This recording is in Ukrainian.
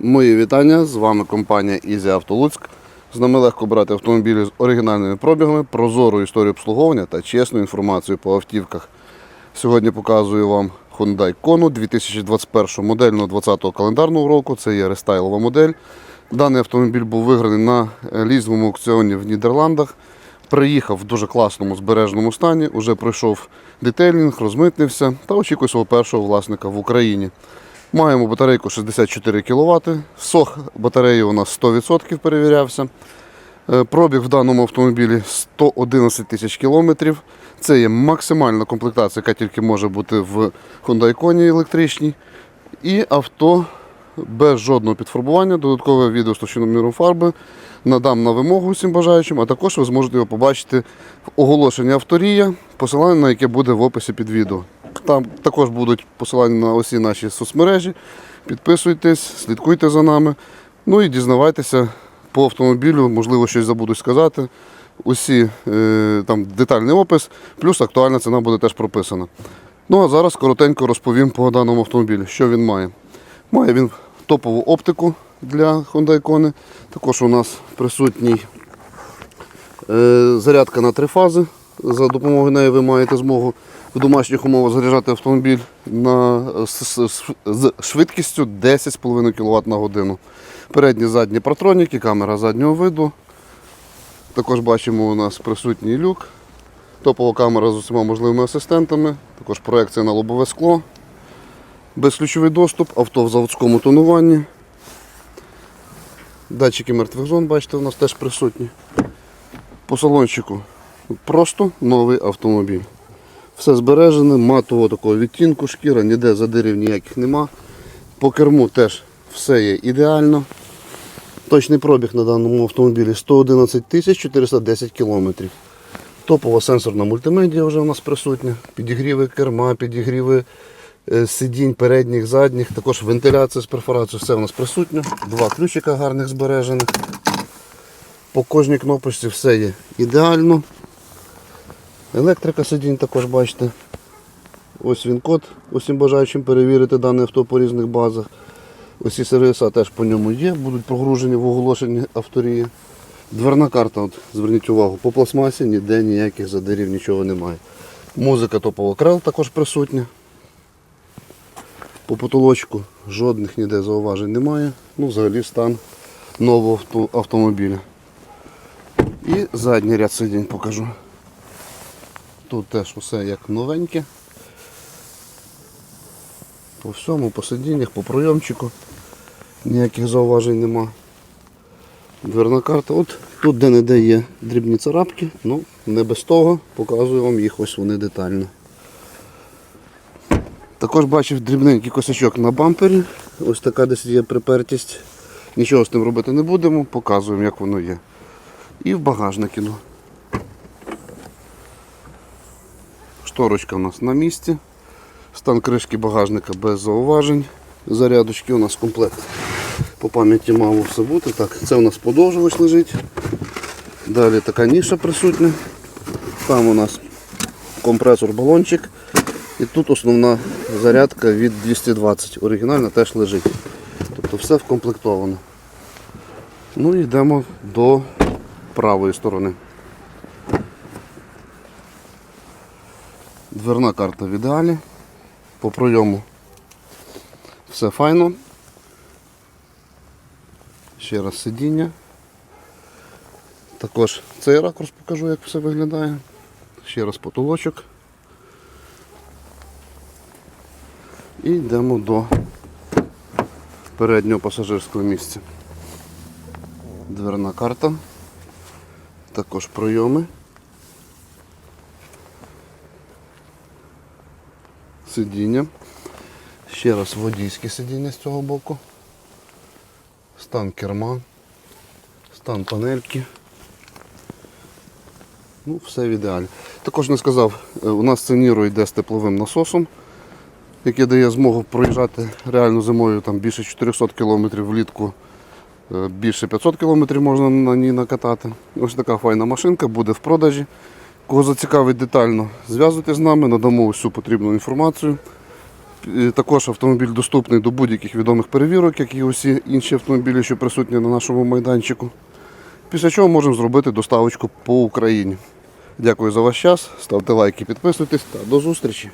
Мої вітання, з вами компанія Easy Auto Луцьк. З нами легко брати автомобілі з оригінальними пробігами, прозору історію обслуговування та чесну інформацію по автівках. Сьогодні показую вам Hyundai Kona 2021 модельного 20-го календарного року. Це є рестайлова модель. Даний автомобіль був виграний на лізовому аукціоні в Нідерландах. Приїхав в дуже класному збереженому стані, уже пройшов детейлінг, розмитнився та очікує свого першого власника в Україні. Маємо батарейку 64 кВт. Сох батареї у нас 100% перевірявся. Е, Пробіг в даному автомобілі 111 тисяч кілометрів. Це є максимальна комплектація, яка тільки може бути в Hyundai Kona електричній. І авто без жодного підфарбування, додаткове відео з товщиноміром фарби надам на вимогу всім бажаючим, а також ви зможете його побачити в оголошенні авторія, посилання на яке буде в описі під відео. Там також будуть посилання на усі наші соцмережі. Підписуйтесь, слідкуйте за нами. Ну і дізнавайтеся по автомобілю, можливо, щось забуду сказати. Усі е, там детальний опис, плюс актуальна ціна буде теж прописана. Ну а зараз коротенько розповім по даному автомобілю, що він має. Має він топову оптику для Hyundai Kona. Також у нас присутній е, зарядка на три фази. За допомогою неї ви маєте змогу в домашніх умовах заряджати автомобіль на, з, з- з швидкістю 10,5 кВт на годину. Передні задні партроніки, камера заднього виду. Також бачимо у нас присутній люк. Топова камера з усіма можливими асистентами, також проекція на лобове скло. Безключовий доступ, авто в заводському тонуванні. Датчики мертвих зон, бачите, у нас теж присутні. По салончику просто новий автомобіль. Все збережене, матового такого відтінку, шкіра, ніде задирів ніяких нема. По керму теж все є ідеально. Точний пробіг на даному автомобілі 111 тисяч 410 кілометрів. Топова сенсорна мультимедіа вже у нас присутня. Підігріви керма, підігріви е, сидінь передніх, задніх, також вентиляція з перфорацією, все у нас присутнє. Два ключика гарних збережених. По кожній кнопочці все є ідеально. Електрика сидінь також бачите. Ось він код усім бажаючим перевірити дане авто по різних базах. Усі сервіса теж по ньому є, будуть прогружені в оголошенні авторії. Дверна карта, от, зверніть увагу, по пластмасі ніде ніяких задирів, нічого немає. Музика топова крел також присутня. По потолочку жодних ніде зауважень немає. Ну, взагалі стан нового автомобіля. І задній ряд сидінь покажу. Тут теж усе як новеньке. По всьому, по сидіннях, по пройомчику. Ніяких зауважень нема. Дверна карта. От тут де-не-де є дрібні царапки, ну не без того, показую вам їх ось вони детально. Також бачив дрібненький косячок на бампері. Ось така десь є припертість. Нічого з тим робити не будемо, показуємо, як воно є. І в багажник. Шторочка у нас на місці. Стан кришки багажника без зауважень. Зарядочки у нас комплект. По пам'яті мало все бути. Так, це у нас подовжувач лежить. Далі така ніша присутня. Там у нас компресор балончик. І тут основна зарядка від 220. Оригінальна теж лежить. Тобто все вкомплектовано. Ну і йдемо до правої сторони. Дверна карта в ідеалі. По пройому все файно. Ще раз сидіння. Також цей ракурс покажу, як все виглядає. Ще раз потолочок. І йдемо до переднього пасажирського місця. Дверна карта. Також пройоми. Сидіння. Ще раз водійське сидіння з цього боку. Стан керма. Стан панельки. Ну, все в ідеалі. Також не сказав, е, у нас це Ніро йде з тепловим насосом. яке дає змогу проїжджати реально зимою там більше 400 км влітку. е, Більше 500 км можна на ній накатати. Ось така файна машинка буде в продажі. Кого зацікавить детально, зв'язуйте з нами, надамо всю потрібну інформацію. Також автомобіль доступний до будь-яких відомих перевірок, як і усі інші автомобілі, що присутні на нашому майданчику. Після чого можемо зробити доставочку по Україні. Дякую за ваш час, ставте лайки, підписуйтесь та до зустрічі!